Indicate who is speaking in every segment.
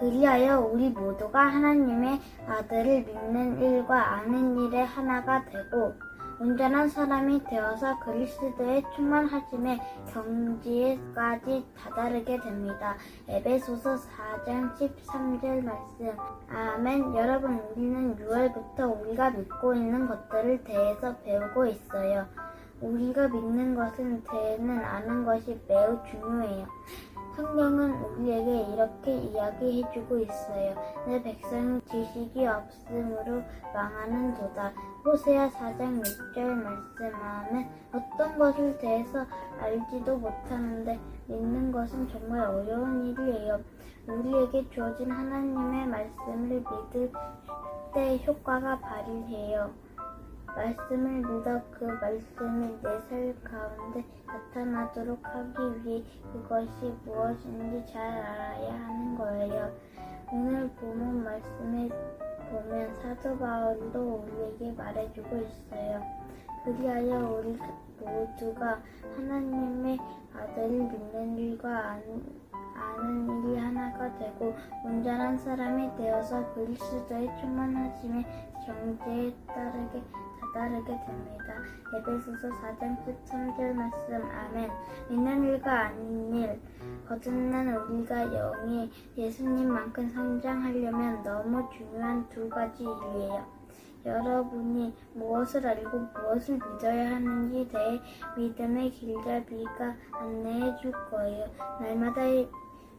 Speaker 1: 그리하여 우리 모두가 하나님의 아들을 믿는 일과 아는 일에 하나가 되고 온전한 사람이 되어서 그리스도의 충만하심의 경지에까지 다다르게 됩니다. 에베소서 4장 13절 말씀. 아멘. 여러분, 우리는 6월부터 우리가 믿고 있는 것들을 대해서 배우고 있어요. 우리가 믿는 것은 대는 아는 것이 매우 중요해요. 성경은 우리에게 이렇게 이야기해주고 있어요. 내 백성은 지식이 없으므로 망하는 도다. 호세아 4장 6절 말씀하면 어떤 것을 대해서 알지도 못하는데 믿는 것은 정말 어려운 일이에요. 우리에게 주어진 하나님의 말씀을 믿을 때 효과가 발휘해요. 말씀을 믿어 그 말씀이 내 삶 가운데 나타나도록 하기 위해 그것이 무엇인지 잘 알아야 하는 거예요. 오늘 본문 말씀에 보면 사도 바울도 우리에게 말해주고 있어요. 그리하여 우리 모두가 하나님의 아들을 믿는 일과 아는, 아는 일이 하나가 되고 온전한 사람이 되어서 그리스도의 충만하심의 경제에 따르게 다다르게 됩니다. 에베소서 4장 13절 말씀 아멘. 믿는 일과 아닌 일. 거듭난 우리가 영이 예수님만큼 성장하려면 너무 중요한 두 가지 일이에요. 여러분이 무엇을 알고 무엇을 믿어야 하는지 대해 믿음의 길잡이가 안내해 줄 거예요. 날마다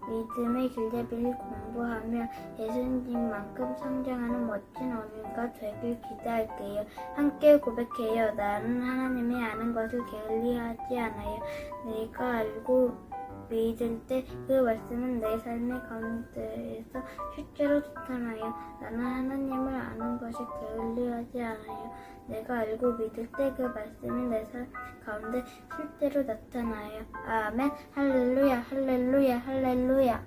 Speaker 1: 믿음의 길잡이를 공부하며 예수님만큼 성장하는 멋진 어린이가 되길 기대할게요. 함께 고백해요. 나는 하나님이 아는 것을 게을리하지 않아요. 내가 알고 믿을 때 그 말씀은 내 삶의 가운데에서 실제로 나타나요. 나는 하나님을 아는 것이 게을리하지 않아요. 내가 알고 믿을 때 그 말씀이 내 삶 가운데 실제로 나타나요. 아멘. 할렐루야, 할렐루야, 할렐루야.